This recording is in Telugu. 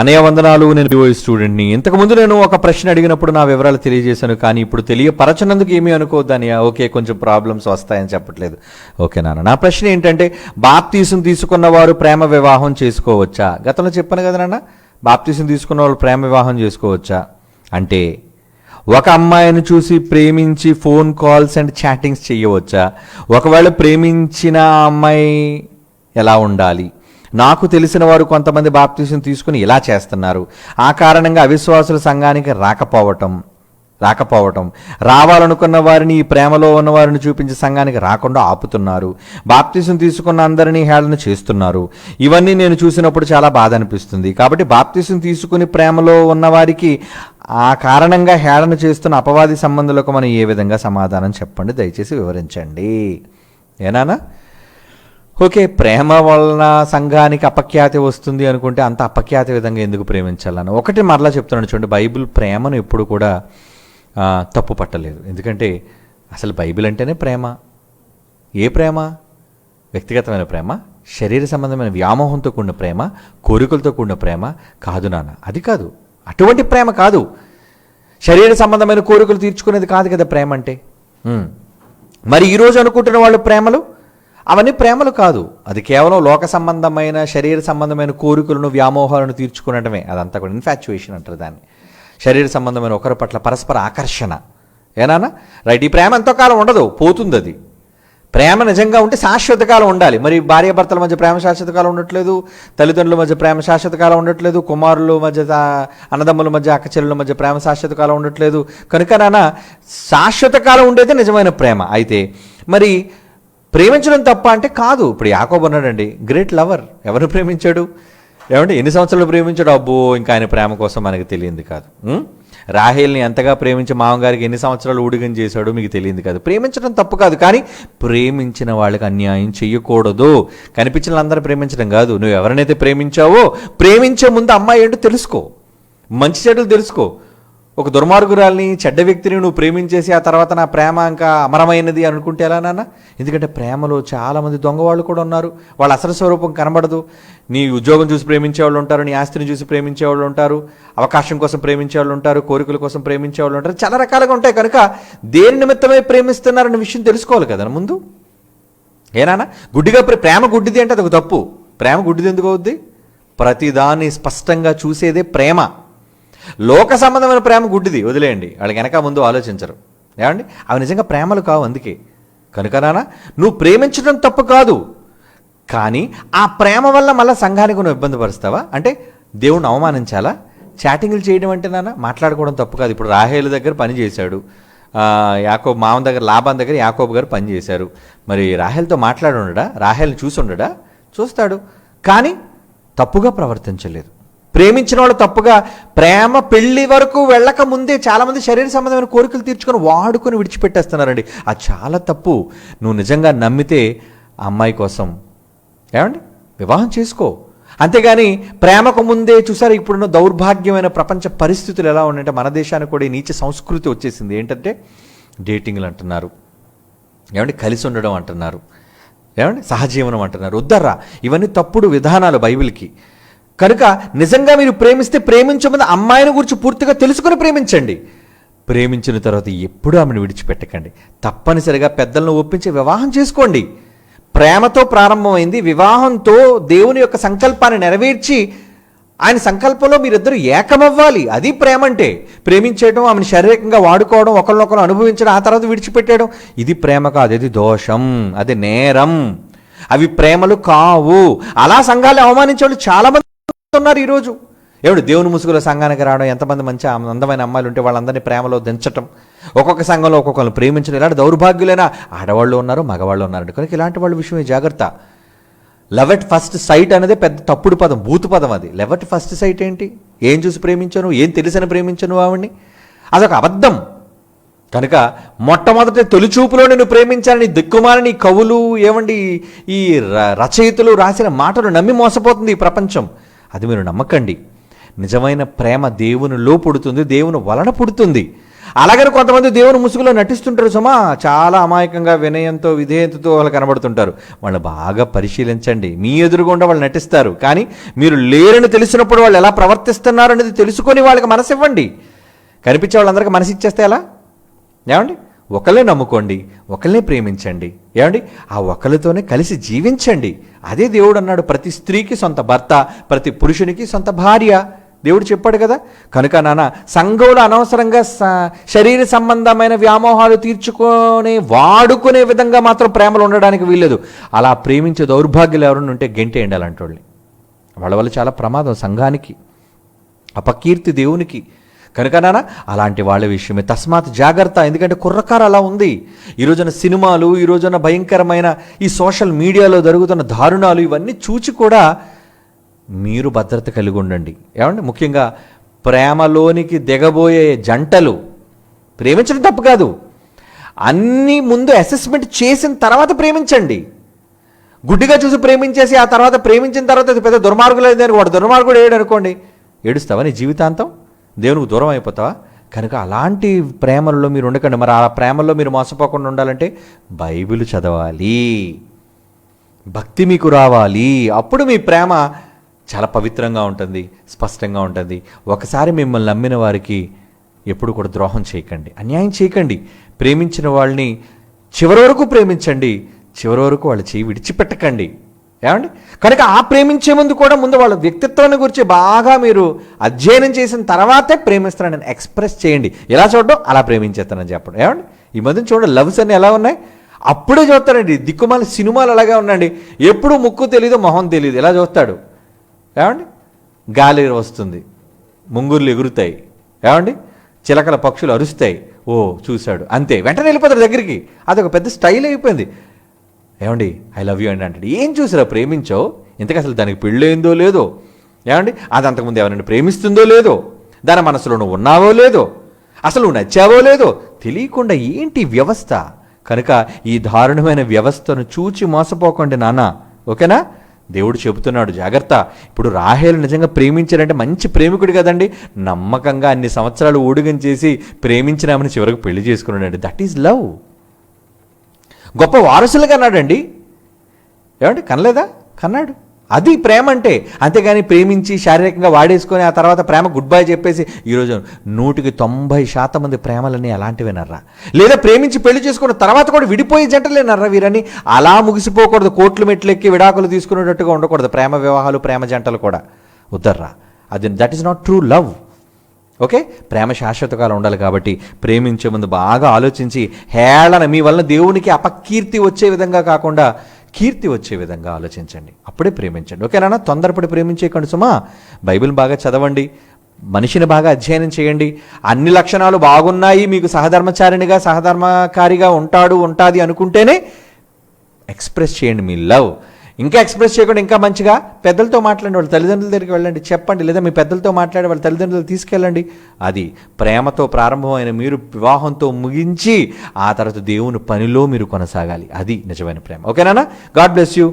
అనయ వందనాలు నేను బిఓ స్టూడెంట్ని ఇంతకుముందు నేను ఒక ప్రశ్న అడిగినప్పుడు నా వివరాలు తెలియజేశాను కానీ ఇప్పుడు తెలియపరచనందుకు ఏమీ అనుకోవద్దని ఓకే కొంచెం ప్రాబ్లమ్స్ వస్తాయని చెప్పట్లేదు. ఓకే నాన్న. నా ప్రశ్న ఏంటంటే బాప్తీసం తీసుకున్న వారు ప్రేమ వివాహం చేసుకోవచ్చా? గతంలో చెప్పాను కదా నాన్న బాప్తీసం తీసుకున్న వాళ్ళు ప్రేమ వివాహం చేసుకోవచ్చా? అంటే ఒక అమ్మాయిని చూసి ప్రేమించి ఫోన్ కాల్స్ అండ్ చాటింగ్స్ చేయవచ్చా? ఒకవేళ ప్రేమించిన అమ్మాయి ఎలా ఉండాలి? నాకు తెలిసిన వారు కొంతమంది బాప్తీసం తీసుకుని ఇలా చేస్తున్నారు. ఆ కారణంగా అవిశ్వాసుల సంఘానికి రాకపోవటం రాకపోవటం. రావాలనుకున్న వారిని ఈ ప్రేమలో ఉన్న వారిని చూపించే సంఘానికి రాకుండా ఆపుతున్నారు. బాప్తీసం తీసుకున్న అందరినీ హేళన చేస్తున్నారు. ఇవన్నీ నేను చూసినప్పుడు చాలా బాధ అనిపిస్తుంది. కాబట్టి బాప్తీసం తీసుకుని ప్రేమలో ఉన్నవారికి ఆ కారణంగా హేళన చేస్తున్న అపవాది సంబంధులకు మనం ఏ విధంగా సమాధానం చెప్పండి దయచేసి వివరించండి. ఏనానా? ఓకే ప్రేమ వలన సంఘానికి అపఖ్యాతి వస్తుంది అనుకుంటే అంత అపఖ్యాతి విధంగా ఎందుకు ప్రేమించాలని ఒకటి మరలా చెప్తున్నాను చూడండి బైబిల్ ప్రేమను ఎప్పుడు కూడా తప్పు పట్టలేదు. ఎందుకంటే అసలు బైబిల్ అంటేనే ప్రేమ. ఏ ప్రేమ? వ్యక్తిగతమైన ప్రేమ శరీర సంబంధమైన వ్యామోహంతో కూడిన ప్రేమ కోరికలతో కూడిన ప్రేమ కాదు నాన్న. అది కాదు. అటువంటి ప్రేమ కాదు. శరీర సంబంధమైన కోరికలు తీర్చుకునేది కాదు కదా ప్రేమ అంటే. మరి ఈరోజు అనుకుంటున్న వాళ్ళు ప్రేమలు? అవన్నీ ప్రేమలు కాదు. అది కేవలం లోక సంబంధమైన శరీర సంబంధమైన కోరికలను వ్యామోహాలను తీర్చుకునడమే అదంతా కూడా ఇన్ఫాచ్యుయేషన్ అంటారు దాన్ని. శరీర సంబంధమైన ఒకరి పట్ల పరస్పర ఆకర్షణ. ఏనానా రైట్ ఈ ప్రేమ ఎంతో కాలం ఉండదు. పోతుంది అది ప్రేమ నిజంగా ఉంటే శాశ్వత కాలం ఉండాలి. మరి భార్యాభర్తల మధ్య ప్రేమ శాశ్వత కాలం ఉండట్లేదు. తల్లిదండ్రుల మధ్య ప్రేమ శాశ్వత కాలం ఉండట్లేదు. కుమారుల మధ్య అన్నదమ్ముల మధ్య అక్కచెల్లుల మధ్య ప్రేమ శాశ్వత కాలం ఉండట్లేదు. కనుక నాన్న శాశ్వత కాలం ఉండేది నిజమైన ప్రేమ. అయితే మరి ప్రేమించడం తప్ప అంటే కాదు. ఇప్పుడు యాకోబు అన్నాడండి గ్రేట్ లవర్ ఎవరు ప్రేమించాడు? ఏమంటే ఎన్ని సంవత్సరాలు ప్రేమించాడు? అబ్బో ఇంకా ఆయన ప్రేమ కోసం మనకి తెలియంది కాదు. ఉం? రాహేల్ని ఎంతగా ప్రేమించి మామగారికి ఎన్ని సంవత్సరాలు ఊడిగం చేశాడో మీకు తెలియంది కాదు. ప్రేమించడం తప్పు కాదు కానీ ప్రేమించిన వాళ్ళకి అన్యాయం చేయకూడదు కనిపించిన వాళ్ళందరూ ప్రేమించడం కాదు. నువ్వు ఎవరినైతే ప్రేమించావో ప్రేమించే ముందు అమ్మాయి ఏంటో తెలుసుకో. మంచి చెడులు తెలుసుకో. ఒక దుర్మార్గురాల్ని చెడ్డ వ్యక్తిని నువ్వు ప్రేమించేసి ఆ తర్వాత నా ప్రేమ ఇంకా అమరమైనది అనుకుంటే ఎలా నాన్న? ఎందుకంటే ప్రేమలో చాలామంది దొంగ వాళ్ళు కూడా ఉన్నారు. వాళ్ళ అసలు స్వరూపం కనబడదు. నీ ఉద్యోగం చూసి ప్రేమించే వాళ్ళు ఉంటారు నీ ఆస్తిని చూసి ప్రేమించే వాళ్ళు ఉంటారు అవకాశం కోసం ప్రేమించే వాళ్ళు ఉంటారు కోరికల కోసం ప్రేమించే వాళ్ళు ఉంటారు. చాలా రకాలుగా ఉంటాయి. కనుక దేని నిమిత్తమే ప్రేమిస్తున్నారన్న విషయం తెలుసుకోవాలి కదా ముందు? ఏనానా గుడ్డిగా ప్రే- ప్రేమ గుడ్డిది అంటే అది ఒక తప్పు. ప్రేమ గుడ్డిది ఎందుకు అవుద్ది? ప్రతిదాన్ని స్పష్టంగా చూసేదే ప్రేమ. లోక సంబంధమైన ప్రేమ గుడ్డిది వదిలేయండి. వాళ్ళకి వెనక ముందు ఆలోచించరు. ఏమండి? అవి నిజంగా ప్రేమలు కావు అందుకే. కనుక నాన్న నువ్వు ప్రేమించడం తప్పు కాదు. కానీ ఆ ప్రేమ వల్ల మళ్ళీ సంఘానికి నువ్వు ఇబ్బంది పరుస్తావా? అంటే దేవుణ్ణి అవమానించాలా? చాటింగ్లు చేయడం అంటే నాన్న మాట్లాడుకోవడం తప్పు కాదు. ఇప్పుడు రాహేలు దగ్గర పని చేశాడు. యాకోబ్ మామ దగ్గర లాభం దగ్గర యాకోబ్ గారు పనిచేశారు మరి రాహేల్తో మాట్లాడుండడా? రాహెల్ని రాహేల్ని చూసి ఉండడా చూస్తాడు. కానీ తప్పుగా ప్రవర్తించలేదు. ప్రేమించిన వాళ్ళు తప్పుగా ప్రేమ పెళ్ళి వరకు వెళ్ళక ముందే చాలామంది శరీర సంబంధమైన కోరికలు తీర్చుకొని వాడుకొని విడిచిపెట్టేస్తున్నారండి. అది చాలా తప్పు. నువ్వు నిజంగా నమ్మితే అమ్మాయి కోసం. ఏమండి? వివాహం చేసుకో. అంతేగాని ప్రేమకు ముందే చూసారు ఇప్పుడున్న దౌర్భాగ్యమైన ప్రపంచ పరిస్థితులు ఎలా ఉన్నాయంటే మన దేశానికి కూడా నీచ సంస్కృతి వచ్చేసింది. ఏంటంటే డేటింగ్లు అంటున్నారు. ఏమండి? కలిసి ఉండడం అంటున్నారు. ఏమండి? సహజీవనం అంటున్నారు. వద్దర్రా. ఇవన్నీ తప్పుడు విధానాలు బైబిల్కి. కనుక నిజంగా మీరు ప్రేమిస్తే ప్రేమించమని అమ్మాయిని గురించి పూర్తిగా తెలుసుకొని ప్రేమించండి. ప్రేమించిన తర్వాత ఎప్పుడూ ఆమెను విడిచిపెట్టకండి. తప్పనిసరిగా పెద్దలను ఒప్పించి వివాహం చేసుకోండి. ప్రేమతో ప్రారంభమైంది. వివాహంతో దేవుని యొక్క సంకల్పాన్ని నెరవేర్చి ఆయన సంకల్పంలో మీరిద్దరు ఏకమవ్వాలి. అది ప్రేమ అంటే. ప్రేమించేయడం ఆమెను శారీరకంగా వాడుకోవడం ఒకరినొకరు అనుభవించడం ఆ తర్వాత విడిచిపెట్టేయడం ఇది ప్రేమ కాదు ఇది దోషం అది నేరం. అవి ప్రేమలు కావు. అలా సంఘాలు అవమానించే వాళ్ళు చాలామంది చేస్తున్నారు ఈరోజు. ఏమిటి దేవుని ముసుగులో సంఘానికి రావడం ఎంతమంది మంచి అందమైన అమ్మాయిలు ఉంటే వాళ్ళందరినీ ప్రేమలో దించటం ఒక్కొక్క సంఘంలో ఒక్కొక్కరిని ప్రేమించడం ఇలాంటి దౌర్భాగ్యులైన ఆడవాళ్ళు ఉన్నారు మగవాళ్ళు ఉన్నారు కనుక ఇలాంటి వాళ్ళ విషయమే జాగ్రత్త. లవ్ ఎట్ ఫస్ట్ సైట్ అనేది పెద్ద తప్పుడు పదం బూతు పదం అది. లవ్ ఎట్ ఫస్ట్ సైట్ ఏంటి? ఏం చూసి ప్రేమించాను? ఏం తెలిసిన ప్రేమించను ఆవిడ్ని? అదొక అబద్ధం. కనుక మొట్టమొదటి తొలిచూపులో నేను ప్రేమించాలని దిక్కుమాలని కవులు ఏమండి ఈ ర- రచయితలు రాసిన మాటలు నమ్మి మోసపోతుంది ఈ ప్రపంచం. అది మీరు నమ్మకండి. నిజమైన ప్రేమ దేవునిలో పుడుతుంది దేవుని వలన పుడుతుంది. అలాగని కొంతమంది దేవుని ముసుగులో నటిస్తుంటారు సుమా. చాలా అమాయకంగా వినయంతో విధేయతతో వాళ్ళు కనబడుతుంటారు. వాళ్ళు బాగా పరిశీలించండి. మీ ఎదురుగుండా వాళ్ళు నటిస్తారు. కానీ మీరు లేరని తెలిసినప్పుడు వాళ్ళు ఎలా ప్రవర్తిస్తున్నారు అనేది తెలుసుకొని వాళ్ళకి మనసు ఇవ్వండి. కనిపించే వాళ్ళందరికీ మనసు ఇచ్చేస్తే ఎలా? ఏమండి? ఒకళ్ళే నమ్ముకోండి ఒకళ్ళే ప్రేమించండి. ఏమండి? ఆ ఒకరితోనే కలిసి జీవించండి. అదే దేవుడు అన్నాడు ప్రతి స్త్రీకి సొంత భర్త ప్రతి పురుషునికి సొంత భార్య. దేవుడు చెప్పాడు కదా? కనుక నాన్న సంఘంలో అనవసరంగా శరీర సంబంధమైన వ్యామోహాలు తీర్చుకొని వాడుకునే విధంగా మాత్రం ప్రేమలు ఉండడానికి వీల్లేదు. అలా ప్రేమించే దౌర్భాగ్యులు ఎవరైనా ఉంటే గెంటేయండి అలాంటి వాళ్ళ వల్ల చాలా ప్రమాదం సంఘానికి అపకీర్తి దేవునికి. కనుక నాన్న అలాంటి వాళ్ళ విషయమే. తస్మాత్ జాగ్రత్త ఎందుకంటే కుర్రకారు అలా ఉంది. ఈ రోజున సినిమాలు ఈ రోజున భయంకరమైన ఈ సోషల్ మీడియాలో జరుగుతున్న దారుణాలు ఇవన్నీ చూచి కూడా మీరు భద్రత కలిగి ఉండండి. ఏమండి? ముఖ్యంగా ప్రేమలోనికి దిగబోయే జంటలు ప్రేమించడం తప్పు కాదు. అన్నీ ముందు అసెస్మెంట్ చేసిన తర్వాత ప్రేమించండి. గుడ్డిగా చూసి ప్రేమించేసి ఆ తర్వాత ప్రేమించిన తర్వాత పెద్ద దుర్మార్గులు అయిందని వాడు దుర్మార్గుడు ఏడు అనుకోండి. ఏడుస్తావా నీ జీవితాంతం? దేవునికి దూరం అయిపోతావా? కనుక అలాంటి ప్రేమలలో మీరు ఉండకండి. మరి ఆ ప్రేమల్లో మీరు మోసపోకుండా ఉండాలంటే బైబిల్ చదవాలి. భక్తి మీకు రావాలి. అప్పుడు మీ ప్రేమ చాలా పవిత్రంగా ఉంటుంది స్పష్టంగా ఉంటుంది. ఒకసారి మిమ్మల్ని నమ్మిన వారికి ఎప్పుడు కూడా ద్రోహం చేయకండి. అన్యాయం చేయకండి. ప్రేమించిన వాళ్ళని చివరి వరకు ప్రేమించండి. చివరి వరకు వాళ్ళ చేయి విడిచిపెట్టకండి. ఏమండి? కనుక ఆ ప్రేమించే ముందు కూడా ముందు వాళ్ళ వ్యక్తిత్వాన్ని గురించి బాగా మీరు అధ్యయనం చేసిన తర్వాతే ప్రేమిస్తానని ఎక్స్ప్రెస్ చేయండి. ఎలా చూడడం? అలా ప్రేమించేస్తానని చెప్పడం. ఏమండి? ఈ మధ్య చూడండి లవ్స్ అన్ని ఎలా ఉన్నాయి? అప్పుడే చూస్తాడండి దిక్కుమాల సినిమాలు అలాగే ఉన్నాయండి ఎప్పుడు ముక్కు తెలియదు మొహం తెలియదు ఎలా చూస్తాడు? ఏమండి? గాలి వస్తుంది ముంగుర్లు ఎగురుతాయి. ఏమండి? చిలకల పక్షులు అరుస్తాయి. ఓ చూశాడు. అంతే. వెంటనే వెళ్ళిపోతాడు దగ్గరికి. అదొక పెద్ద స్టైల్ అయిపోయింది. ఏమండి ఐ లవ్ యూ అండి అంటాడు. ఏం చూసిరా? ప్రేమించావు? ఇంతకు అసలు దానికి పెళ్ళయిందో లేదో? ఏమండి అది అంతకుముందు ఎవరైనా ప్రేమిస్తుందో లేదో? దాని మనసులో నువ్వు ఉన్నావో లేదో? అసలు నువ్వు నచ్చావో లేదో? తెలియకుండా ఏంటి వ్యవస్థ? కనుక ఈ దారుణమైన వ్యవస్థను చూచి మోసపోకండి నాన్న. ఓకేనా? దేవుడు చెబుతున్నాడు జాగ్రత్త. ఇప్పుడు రాహేలు నిజంగా ప్రేమించారంటే మంచి ప్రేమికుడు కదండి. నమ్మకంగా అన్ని సంవత్సరాలు ఊడిగం చేసి ప్రేమించినామని చివరికి పెళ్ళి చేసుకున్నాడండి. That is love. గొప్ప వారసులుగా అన్నాడండి ఏమండి కనలేదా? కన్నాడు. అది ప్రేమ అంటే అంతేగాని ప్రేమించి శారీరకంగా వాడేసుకొని ఆ తర్వాత ప్రేమ గుడ్ బై చెప్పేసి ఈరోజు నూటికి తొంభై శాతం మంది ప్రేమలని అలాంటివేనర్రా. లేదా ప్రేమించి పెళ్ళి చేసుకున్న తర్వాత కూడా విడిపోయే జంటలేనర్రా వీరని. అలా ముగిసిపోకూడదు. కోట్లు మెట్లు ఎక్కి విడాకులు తీసుకునేటట్టుగా ఉండకూడదు. ప్రేమ వివాహాలు ప్రేమ జంటలు కూడా. వద్దర్రా అది that is not true love okay? ప్రేమ శాశ్వతకాలం ఉండాలి కాబట్టి ప్రేమించే ముందు బాగా ఆలోచించి హేళన మీ వలన దేవునికి అపకీర్తి వచ్చే విధంగా కాకుండా కీర్తి వచ్చే విధంగా ఆలోచించండి. అప్పుడే ప్రేమించండి. ఓకేనా తొందరపడి ప్రేమించే సుమా. బైబిల్ బాగా చదవండి. మనిషిని బాగా అధ్యయనం చేయండి. అన్ని లక్షణాలు బాగున్నాయి. మీకు సహధర్మచారిణిగా సహధర్మకారిగా ఉంటాడు ఉంటుంది అనుకుంటేనే ఎక్స్ప్రెస్ చేయండి మీ లవ్. ఇంకా ఎక్స్ప్రెస్ చేయకుండా ఇంకా మంచిగా పెద్దలతో మాట్లాడండి వాళ్ళ తల్లిదండ్రుల దగ్గరికి వెళ్ళండి చెప్పండి. లేదా మీ పెద్దలతో మాట్లాడి వాళ్ళ తల్లిదండ్రులు తీసుకెళ్ళండి. అది ప్రేమతో ప్రారంభమైన మీరు వివాహంతో ముగించి ఆ తర్వాత దేవుని పనిలో మీరు కొనసాగాలి. అది నిజమైన ప్రేమ. ఓకేనా గాడ్ బ్లెస్ యూ